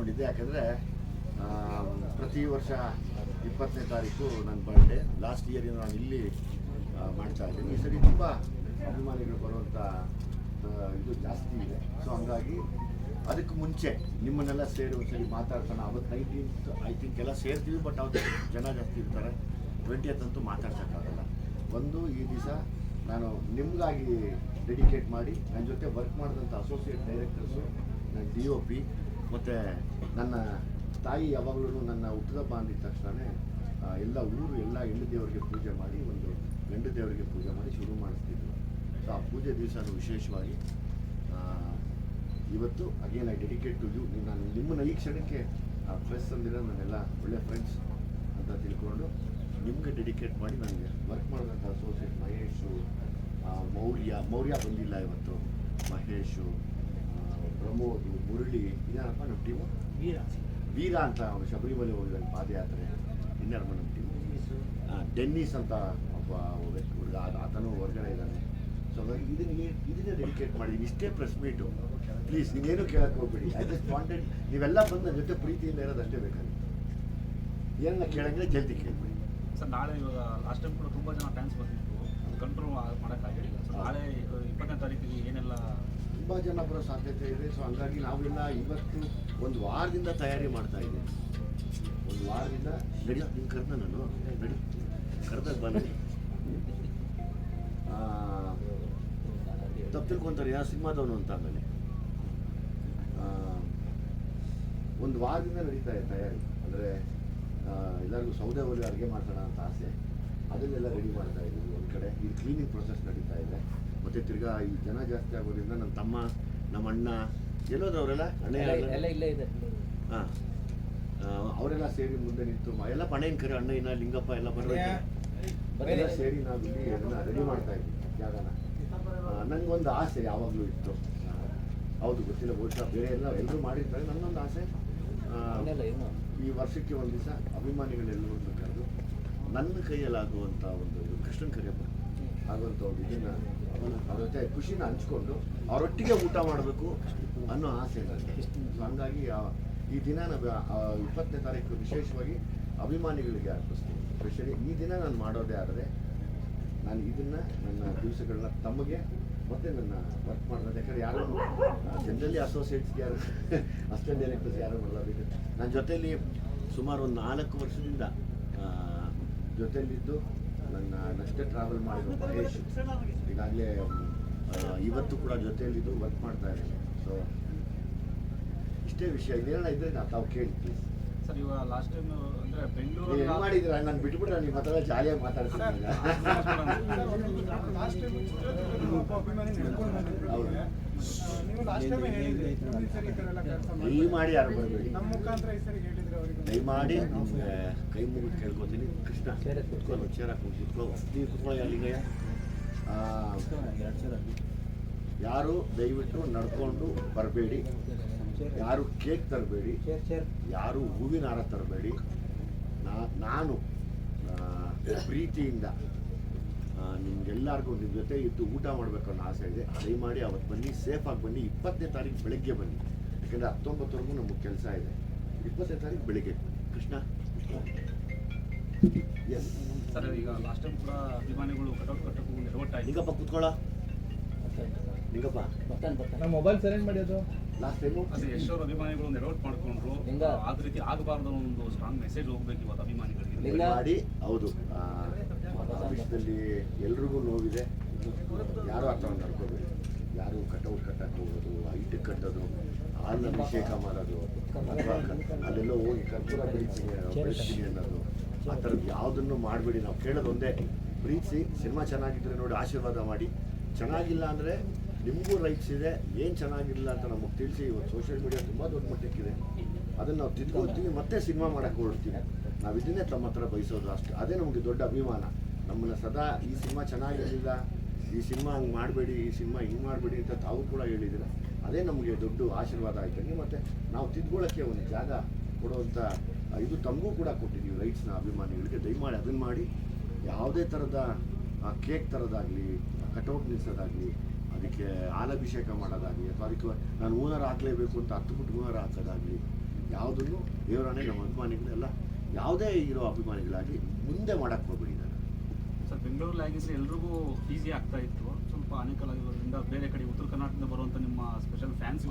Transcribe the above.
ಇಟ್ಕೊಂಡಿದ್ದೆ ಯಾಕಂದರೆ ಪ್ರತಿ ವರ್ಷ ಇಪ್ಪತ್ತನೇ ತಾರೀಕು ನನ್ನ ಬರ್ಡೇ ಲಾಸ್ಟ್ ಇಯರ್ ನಾನು ಇಲ್ಲಿ ಮಾಡ್ತಾ ಇದ್ದೀನಿ. ಈ ಸರಿ ತುಂಬ ಅಭಿಮಾನಿಗಳು ಬರುವಂಥ ಇದು ಜಾಸ್ತಿ ಇದೆ. ಸೊ ಹಂಗಾಗಿ ಅದಕ್ಕೆ ಮುಂಚೆ ನಿಮ್ಮನ್ನೆಲ್ಲ ಸೇರಿ ಒಂದ್ಸರಿ ಮಾತಾಡ್ತಾನೆ ಅವತ್ತು ನೈನ್ಟೀನ್ತ್ ಐ ಥಿಂಕ್ ಎಲ್ಲ ಸೇರ್ತೀವಿ ಬಟ್ ಅವತ್ತು ಜನ ಜಾಸ್ತಿ ಇರ್ತಾರೆ. ಟ್ವೆಂಟಿಯತ್ ಅಂತೂ ಮಾತಾಡ್ಸೋಕ್ಕಾಗಲ್ಲ ಒಂದು, ಈ ದಿವಸ ನಾನು ನಿಮಗಾಗಿ ಡೆಡಿಕೇಟ್ ಮಾಡಿ ನನ್ನ ಜೊತೆ ವರ್ಕ್ ಮಾಡಿದಂಥ ಅಸೋಸಿಯೇಟ್ ಡೈರೆಕ್ಟರ್ಸು ನನ್ನ ಡಿ ಒ ಪಿ ಮತ್ತು ನನ್ನ ತಾಯಿ ಯಾವಾಗಲೂ ನನ್ನ ಹುಟ್ಟಿದಬ್ಬ ಅಂದಿದ ತಕ್ಷಣವೇ ಎಲ್ಲ ಊರು ಎಲ್ಲ ಹೆಣ್ಣು ದೇವರಿಗೆ ಪೂಜೆ ಮಾಡಿ ಒಂದು ಗಂಡು ದೇವರಿಗೆ ಪೂಜೆ ಮಾಡಿ ಶುರು ಮಾಡಿಸ್ತಿದ್ರು. ಸೊ ಆ ಪೂಜೆ ದಿವಸ ವಿಶೇಷವಾಗಿ ಆ, ಇವತ್ತು again I dedicate to you ನಾನು ನಿಮ್ಮನ್ನ ಈ ಕ್ಷಣಕ್ಕೆ ಪ್ರೆಸ್ ಅಂದಿರೋ ನನ್ನೆಲ್ಲ ಒಳ್ಳೆ ಫ್ರೆಂಡ್ಸ್ ಅಂತ ತಿಳ್ಕೊಂಡು ನಿಮಗೆ ಡೆಡಿಕೇಟ್ ಮಾಡಿ ನನಗೆ ವರ್ಕ್ ಮಾಡಿದಂಥ ಅಸೋಸಿಯೇಟ್ ಮಹೇಶು ಆ, ಮೌರ್ಯ ಮೌರ್ಯ ಬಂದಿಲ್ಲ ಇವತ್ತು. ಮಹೇಶು ಆ, ಪ್ರಮೋದ್ ಮುರುಳಿ ಇದಾರಪ್ಪ ನಮ್ಮ ಟೀಮು? ವೀರ. ಅಂತ ಅವನು ಶಬರಿಮಲೆ ಹೋಗಿದ್ದಾನೆ ಪಾದಯಾತ್ರೆ. ಇನ್ನಾರಮ್ಮ ನಮ್ಮ ಟೀಮು? ಡೆನ್ನಿಸ್. ಅಂತ ಒಬ್ಬ ಹುಡುಗ ಆತನೂ ಹೊರಗಡೆ ಇದ್ದಾನೆ. ಸೊ ಹಾಗಾಗಿ ಇದನ್ನ ಇದನ್ನೇ ಡೆಡಿಕೇಟ್ ಮಾಡಿ ಇಷ್ಟೇ ಪ್ರೆಸ್ ಮೀಟು ಪ್ಲೀಸ್ ನೀವೇನು ಕೇಳಕ್ಕೆ ಹೋಗ್ಬೇಡಿ. ಐ ಜಸ್ಟ್ ವಾಂಟೆಡ್ ನೀವೆಲ್ಲ ಬಂದು ನನ್ನ ಜೊತೆ ಪ್ರೀತಿಯಿಂದ ಇರೋದು ಅಷ್ಟೇ ಬೇಕಾಗಿತ್ತು. ಏನನ್ನ ಕೇಳಂಗಿಲ್ಲ ಜಲ್ದಿ ಕೇಳ್ಬಿಡಿ. ಸರ್ ನಾಳೆ ಇವಾಗ ಲಾಸ್ಟ್ ಟೈಮ್ ಕೂಡ ತುಂಬ ಜನ ಫ್ಯಾನ್ಸ್ ಬಂದಿತ್ತು ಕಂಟ್ರೋಲ್ ಮಾಡೋಕ್ಕಾಗಿರಲಿಲ್ಲ ಸರ್ ನಾಳೆ ಇಪ್ಪತ್ತನೇ ತಾರೀಕಿಗೆ ಏನೆಲ್ಲ ತುಂಬ ಜನ ಬರೋ ಸಾಧ್ಯತೆ ಇದೆ. ಸೊ ಹಂಗಾಗಿ ನಾವೆಲ್ಲ ಇವತ್ತು ಒಂದು ವಾರದಿಂದ ತಯಾರಿ ಮಾಡ್ತಾ ಇದ್ದೀವಿ. ಒಂದು ವಾರದಿಂದ ನಡಿ ನಿಮ್ಗೆ ಕರೆದ ನಾನು. ನಡಿ, ಕರೆದಾಗ ಬನ್ನಿ ತಪ್ಪು ತಿಳ್ಕೊತಾರೆ ಯಾವ ಸಿನಿಮಾದವನು ಅಂತ ಆಮೇಲೆ. ಒಂದು ವಾರದಿಂದ ನಡೀತಾ ಇದೆ ತಯಾರಿ. ಅಂದರೆ ಎಲ್ಲರಿಗೂ ಸೌದೆ ಒಲೆ ಅಡುಗೆ ಮಾಡ್ಸೋಣ ಅಂತ ಆಸೆ. ಅದನ್ನೆಲ್ಲ ರೆಡಿ ಮಾಡ್ತಾ ಇದ್ದೀವಿ ಒಂದು ಕಡೆ. ಈ ಕ್ಲೀನಿಂಗ್ ಪ್ರೊಸೆಸ್ ನಡೀತಾ ಇದೆ. ಮತ್ತು ತಿರ್ಗಾ ಈ ಜನ ಜಾಸ್ತಿ ಆಗೋದ್ರಿಂದ ನನ್ನ ತಮ್ಮ ನಮ್ಮ ಅಣ್ಣ ಎಲ್ಲೋದವರೆಲ್ಲ ಅಣ್ಣ ಎಲ್ಲ- ಎಲ್ಲ ಇಲ್ಲೇ ಇದೆ. ಹಾಂ. ಅವರೆಲ್ಲ ಸೇರಿ ಮುಂದೆ ನಿಂತು ಎಲ್ಲ ಪಣೆಯನ್ ಕರೆ ಅಣ್ಣ ಇನ್ನ ಲಿಂಗಪ್ಪ ಎಲ್ಲ ಬರಬೇಕು. ಸೇರಿ ನಾವು ಇಲ್ಲಿ ಅದನ್ನ ರೆಡಿ ಮಾಡ್ತಾ ಇದ್ವಿ ಜಾಗನ. ನಂಗೊಂದು ಆಸೆ ಯಾವಾಗಲೂ ಇತ್ತು. ಹೌದು ಗೊತ್ತಿಲ್ಲ ಬಹುಶಃ ಬೇರೆ ಎಲ್ಲ ಎಲ್ಲರೂ ಮಾಡಿರ್ತಾರೆ ನನ್ನೊಂದು ಆಸೆ. ಈ ವರ್ಷಕ್ಕೆ ಒಂದು ದಿವಸ ಅಭಿಮಾನಿಗಳೆಲ್ಲರೂ ಕರೆದು ನನ್ನ ಕೈಯಲ್ಲಾಗುವಂಥ ಒಂದು ಕೃಷ್ಣನ್ ಕರೆಯಪ್ಪ ಆಗುವಂಥ ಒಂದು ಇದನ್ನ ಅವ್ರ ಜೊತೆ ಖುಷಿನ ಹಂಚ್ಕೊಂಡು ಅವರೊಟ್ಟಿಗೆ ಊಟ ಮಾಡಬೇಕು ಅನ್ನೋ ಆಸೆ ನನಗೆ ಹಂಗಾಗಿ ಈ ದಿನ ಇಪ್ಪತ್ತನೇ ತಾರೀಕು ವಿಶೇಷವಾಗಿ ಅಭಿಮಾನಿಗಳಿಗೆ ಅರ್ಪಿಸ್ತೀನಿ. ಸ್ಪೆಷಲಿ ಈ ದಿನ ನಾನು ಮಾಡೋದೇ ಆದರೆ ನಾನು ಇದನ್ನ ನನ್ನ ದಿವಸಗಳನ್ನ ತಮಗೆ ಮತ್ತೆ ನನ್ನ ವರ್ಕ್ ಮಾಡೋದು ಯಾಕಂದ್ರೆ ಯಾರು ಜನರಲಿ ಅಸೋಸಿಯೇಟ್ಸ್ಗೆ ಯಾರು? ಅಸಿಸ್ಟೆಂಟ್ ಡೈರೆಕ್ಟರ್ಸ್ ಯಾರು ಮಾಡಲಾಗಿದೆ ನನ್ನ ಜೊತೆಯಲ್ಲಿ ಸುಮಾರು ಒಂದು ನಾಲ್ಕು ವರ್ಷದಿಂದ ಜೊತೆಯಲ್ಲಿದ್ದು ನನ್ನ ನಷ್ಟೇ ಟ್ರಾವೆಲ್ ಮಾಡಿರೋ ಮಹೇಶ್, ಈಗಾಗಲೇ ಇವತ್ತು ಕೂಡ ಜೊತೆಯಲ್ಲಿದ್ದು ವರ್ಕ್ ಮಾಡ್ತಾ ಇದ್ದೀನಿ. ಸೊ ಇಷ್ಟೇ ವಿಷಯ. ಇನ್ನೇನ ಇದ್ರೆ ನಾ ತಾವು ಕೇಳಿ ಸರ್ ಇವಾಗ ಲಾಸ್ಟ್ ಟೈಮ್ ಅಂದ್ರೆ ಬೆಂಗಳೂರು ಮಾಡಿದ್ರ ನಾನು ಬಿಟ್ಬಿಟ್ರೆ ನೀವು ಹತ್ರ ಜಾಲಿಯಾಗಿ ಮಾತಾಡ್ತೀನಿ. ಲಾಸ್ಟ್ ಟೈಮ್ ಒಬ್ಬ ಅಭಿಮಾನಿ ನಡ್ಕೊಂಡು ಬಂದಿದ್ರು ನೀವು ಲಾಸ್ಟ್ ಟೈಮ್ ಹೇಳಿದ್ರಿ ಮುಂದಿನ ಸರಿ ಈ ಥರ ಎಲ್ಲ ಕೆಲಸ ಮಾಡಿ ಯಾರು ಬರಬೇಡಿ ನಮ್ಮ ಮುಖಾಂತರ ಈ ಸರಿ ಹೇಳಿದ್ರೆ ಅವರಿಗೆ ದಯಮಾಡಿ ಕೈ ಮುಗಿದು ಕೇಳ್ಕೊತೀನಿ ಕೃಷ್ಣ ಕುತ್ಕೊಂಡು ಚೇರ ಕುತ್ಕೋ ನೀವು ಕುತ್ಕೊಳ್ಳಿ ಅಲ್ಲಿಗೆ ಯಾರು ದಯವಿಟ್ಟು ನಡ್ಕೊಂಡು ಬರಬೇಡಿ ಯಾರು ಕೇಕ್ ತರಬೇಡಿ ಯಾರು ಹೂವಿನ ಹಾರ ತರಬೇಡಿ ನಾನು ಆ, ಪ್ರೀತಿಯಿಂದ ನಿಮ್ಗೆಲ್ಲರಿಗೂ ನಿಮ್ಮ ಜೊತೆ ಇದ್ದು ಊಟ ಮಾಡಬೇಕು ಅನ್ನೋ ಆಸೆ ಇದೆ. ದಯಮಾಡಿ ಅವತ್ತು ಬನ್ನಿ ಸೇಫಾಗಿ ಬನ್ನಿ. ಇಪ್ಪತ್ತನೇ ತಾರೀಕು ಬೆಳಗ್ಗೆ ಬನ್ನಿ. ಯಾಕಂದರೆ ಹತ್ತೊಂಬತ್ತವರೆಗೂ ನಮಗೆ ಕೆಲಸ ಇದೆ. ಇಪ್ಪತ್ತನೇ ತಾರೀಕು ಬೆಳಗ್ಗೆ. ಕೃಷ್ಣ. ಎಸ್ ಸರ್ ಈಗ ಲಾಸ್ಟ್ ಟೈಮ್ ಕೂಡ ಅಭಿಮಾನಿಗಳು ಕಟೌಟ್ ಕಟ್ಟಕ್ಕೂ ಎಡವಟ್ಟಾಯಿತು ನಿಂಗಪ್ಪ ಕೂತ್ಕೊಳ್ಳ. ನಿಂಗಪ್ಪ. ಬರ್ತಾನೆ ಬರ್ತಾನೆ. ನಮ್ಮ ಮೊಬೈಲ್ ಸೆಲೆಕ್ಟ್ ಮಾಡಿ ಅದು. ಲಾಸ್ಟ್ ಟೈಮು ಅದೇ ಎಷ್ಟೋರು ಅಭಿಮಾನಿಗಳು ಒಂದು ಎಡವಟ್ ಮಾಡ್ಕೊಂಡ್ರು. ಆ ಆದ ರೀತಿ ಆಗಬಾರ್ದು ಅನ್ನೋ ಒಂದು ಸ್ಟ್ರಾಂಗ್ ಮೆಸೇಜ್ ಹೋಗ್ಬೇಕು ಇವತ್ತು ಅಭಿಮಾನಿಗಳಿಗೆ? ಮಾಡಿ ಹೌದು. ಆ, ಆಫೀಸ್ನಲ್ಲಿ ಎಲ್ರಿಗೂ ನೋವಿದೆ. ಯಾರು ಮಾಡ್ಕೋಬೇಕು ನಡ್ಕೋಬೇಡಿ ಯಾರು ಕಟೌಟ್ ಕಟ್ಟಕ್ಕೆ ಹೋಗೋದು ಐಟ್ ಕಟ್ಟೋದು ಹಾಲಿನ ಅಭಿಷೇಕ ಮಾಡೋದು ಅಥವಾ ಅಲ್ಲೆಲ್ಲೋ ಹೋಗಿ ಕರ್ಪೂರ ಬೆಳಿತೀನಿ ಬೆಳೆಸ್ತೀನಿ ಅನ್ನೋದು. ಆ ಥರದ್ದು ಯಾವುದನ್ನು ಮಾಡಬೇಡಿ. ನಾವು ಕೇಳೋದು ಒಂದೇ ಪ್ರೀತಿಸಿ ಸಿನಿಮಾ ಚೆನ್ನಾಗಿದ್ರೆ ನೋಡಿ ಆಶೀರ್ವಾದ ಮಾಡಿ. ಚೆನ್ನಾಗಿಲ್ಲ ಅಂದರೆ ನಿಮಗೂ ರೈಟ್ಸ್ ಇದೆ, ಏನು ಚೆನ್ನಾಗಿಲ್ಲ ಅಂತ ನಮಗೆ ತಿಳಿಸಿ ಇವತ್ತು ಸೋಷಿಯಲ್ ಮೀಡಿಯಾ ತುಂಬ ದೊಡ್ಡ ಮಟ್ಟಕ್ಕಿದೆ. ಅದನ್ನು ನಾವು ತಿದ್ಕೊಳ್ತೀವಿ, ಮತ್ತೆ ಸಿನಿಮಾ ಮಾಡಕ್ಕೆ ಹೊರಡ್ತೀವಿ. ನಾವು ಇದನ್ನೇ ತಮ್ಮ ಹತ್ರ ಬಯಸೋದು ಅಷ್ಟೇ. ಅದೇ ನಮಗೆ ದೊಡ್ಡ ಅಭಿಮಾನ. ನಮ್ಮನ್ನು ಸದಾ ಈ ಸಿನಿಮಾ ಚೆನ್ನಾಗಿರಲಿಲ್ಲ, ಈ ಸಿನಿಮಾ ಹಂಗೆ ಮಾಡಬೇಡಿ, ಈ ಸಿನಿಮಾ ಹಿಂಗೆ ಮಾಡಬೇಡಿ ಅಂತ ತಾವು ಕೂಡ ಹೇಳಿದ್ದೀರ. ಅದೇ ನಮಗೆ ದೊಡ್ಡ ಆಶೀರ್ವಾದ ಆಯ್ತಂಗೆ ಮತ್ತು ನಾವು ತಿದ್ಕೊಳ್ಳೋಕ್ಕೆ ಒಂದು ಜಾಗ ಕೊಡುವಂಥ ಇದು ತಮಗೂ ಕೂಡ ಕೊಟ್ಟಿದ್ದೀವಿ ರೈಟ್ಸ್ನ ಅಭಿಮಾನಿಗಳಿಗೆ. ದಯಮಾಡಿ ಅದನ್ನು ಮಾಡಿ, ಯಾವುದೇ ಥರದ ಕೇಕ್ ಥರದಾಗಲಿ ಕಟೌಟ್ ನಿಲ್ಸೋದಾಗಲಿ ಅದಕ್ಕೆ ಹಾಲಭಿಷೇಕ ಮಾಡೋದಾಗಲಿ ಅಥವಾ ಅದಕ್ಕೆ ನಾನು ಹೂನಾರ ಹಾಕಲೇಬೇಕು ಅಂತ ಹತ್ತು ಬಿಟ್ಟು ಹೂನಾರ ಹಾಕೋದಾಗಲಿ ಯಾವುದನ್ನು ದೇವರಾಣೆ ನಮ್ಮ ಅಭಿಮಾನಿಗಳೆಲ್ಲ ಯಾವುದೇ ಇರೋ ಅಭಿಮಾನಿಗಳಾಗಲಿ ಮುಂದೆ ಮಾಡಕ್ಕೆ ಹೋಗ್ಬಿಡಿ ನಾನು ಸರ್ ಬೆಂಗಳೂರಲ್ಲಿ ಆಗಿದ್ರೆ ಎಲ್ರಿಗೂ ಈಸಿ ಆಗ್ತಾ ಇತ್ತು. ಸ್ವಲ್ಪ ಅನೇಕ ಆಗಿರೋದ್ರಿಂದ ಬೇರೆ ಕಡೆ ಉತ್ತರ ಕರ್ನಾಟಕದಿಂದ ಬರುವಂಥ ನಿಮ್ಮ ಸ್ಪೆಷಲ್ ಫ್ಯಾನ್ಸ್